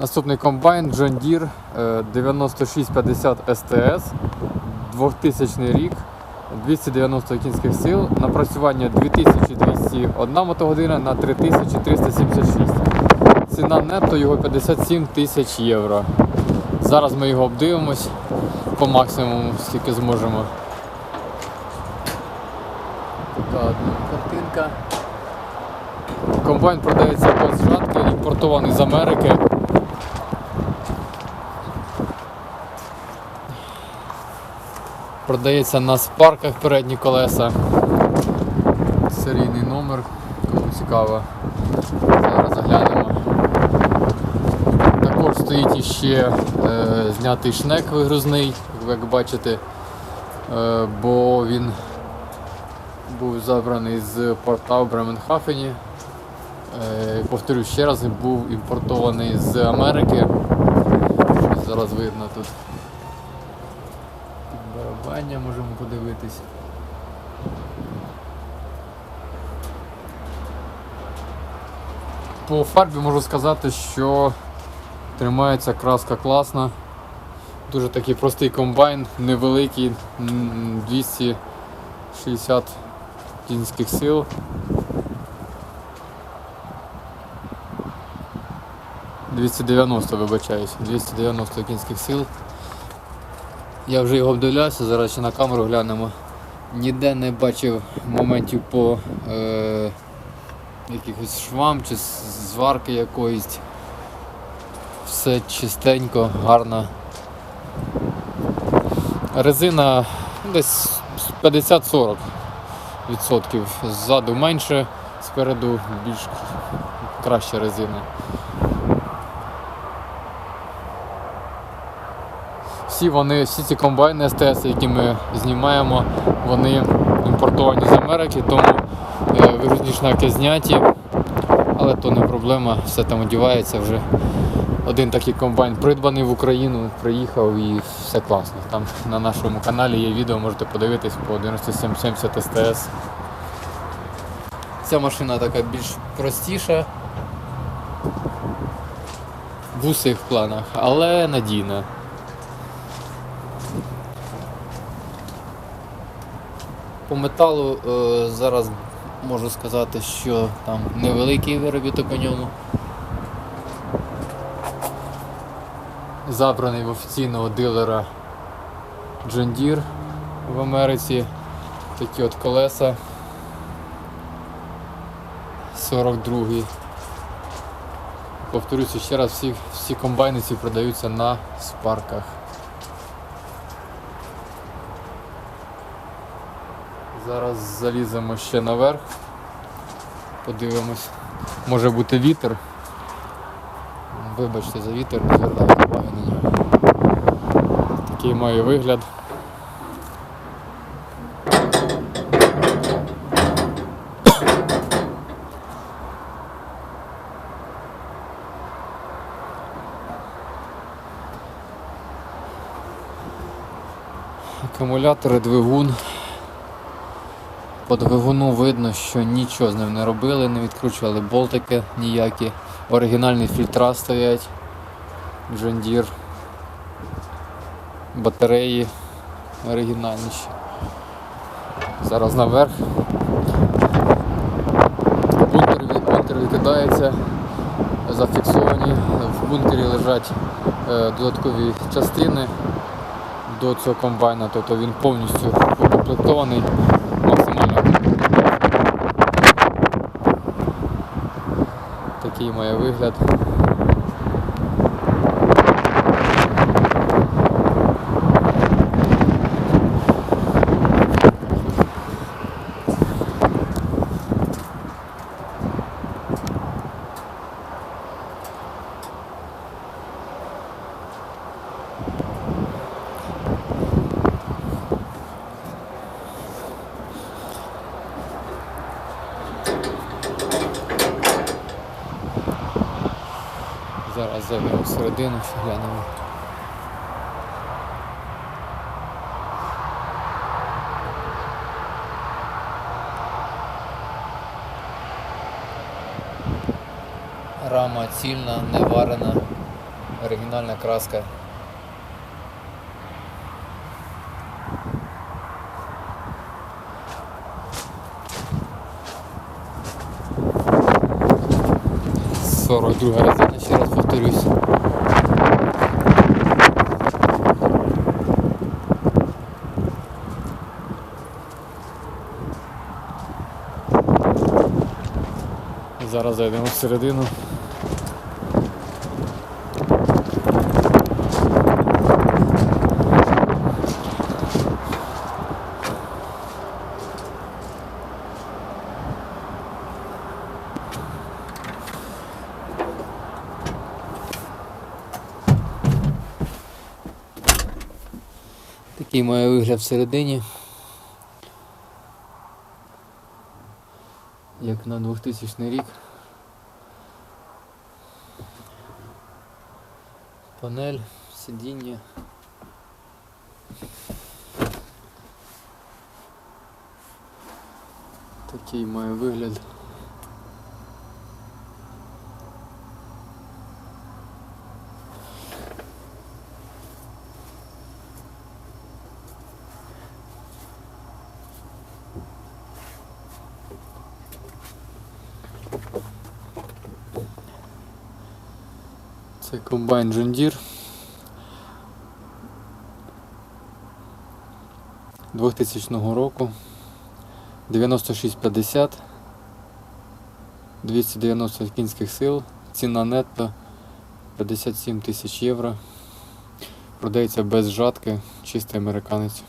Наступний комбайн John Deere е, 9650 STS, 2000 рік, 290 кінських сил, напрацювання 2201 мотогодина на 3376. Ціна нетто його 57 тисяч євро. Зараз ми його обдивимось по максимуму, скільки зможемо. Така одна картинка. Комбайн продається без жатки, імпортований з Америки. Продається на спарках передні колеса. Серійний номер, кому цікаво. Зараз заглянемо. Також стоїть іще е, знятий шнек вигрузний, як бачите, е, бо він був забраний з порта в Бременхафені. Е, повторю ще раз, був імпортований з Америки. Зараз видно тут барабання, можемо подивитись. По фарбі можу сказати, що тримається краска класна. Дуже такий простий комбайн, невеликий, 260 кінських сил. «290, вибачаюсь, 290 кінських сил. Я вже його обдивлявся, зараз ще на камеру глянемо. Ніде не бачив моментів по е, якихось швам чи зварки якоїсь. Все чистенько, гарно. Резина десь 50-40 відсотків. Ззаду менше, спереду більш краща резина. Всі вони, всі ці комбайни СТС, які ми знімаємо, вони імпортовані з Америки, тому е, шнаки зняті, але то не проблема, все там одівається вже. Один такий комбайн придбаний в Україну, приїхав і все класно. Там на нашому каналі є відео, можете подивитись по 9770 СТС. Ця машина така більш простіша. В усіх планах, але надійна. По металу е, зараз можу сказати, що там невеликий виробіток у ньому. Забраний в офіційного дилера John Deere в Америці. Такі от колеса. 42 Повторюся ще раз, всі, всі комбайни ці продаються на спарках. Зараз заліземо ще наверх. Подивимось. Може бути вітер. Вибачте за вітер, звертайте уваги на нього. Такий має вигляд. Акумулятори, двигун. По двигуну видно, що нічого з ним не робили, не відкручували болтики ніякі. Оригінальні фільтра стоять. Deere. Батареї оригінальніші. Зараз наверх. Бункер, бункер викидається, зафіксовані. В бункері лежать е, додаткові частини до цього комбайна, тобто він повністю укомплектований Такий має вигляд. Зараз зайдемо всередину, ще глянемо. Рама цільна, не варена. оригінальна краска. Сорок друга резина, ще раз повторюсь. Зараз зайдемо всередину. Такий має вигляд всередині. Як на 2000 рік. Панель, сидіння. Такий має вигляд. Це комбайн Deere 2000 року. 9650 290 кінських сил, ціна нетто. 57 тисяч євро. Продається без жатки, чистий американець.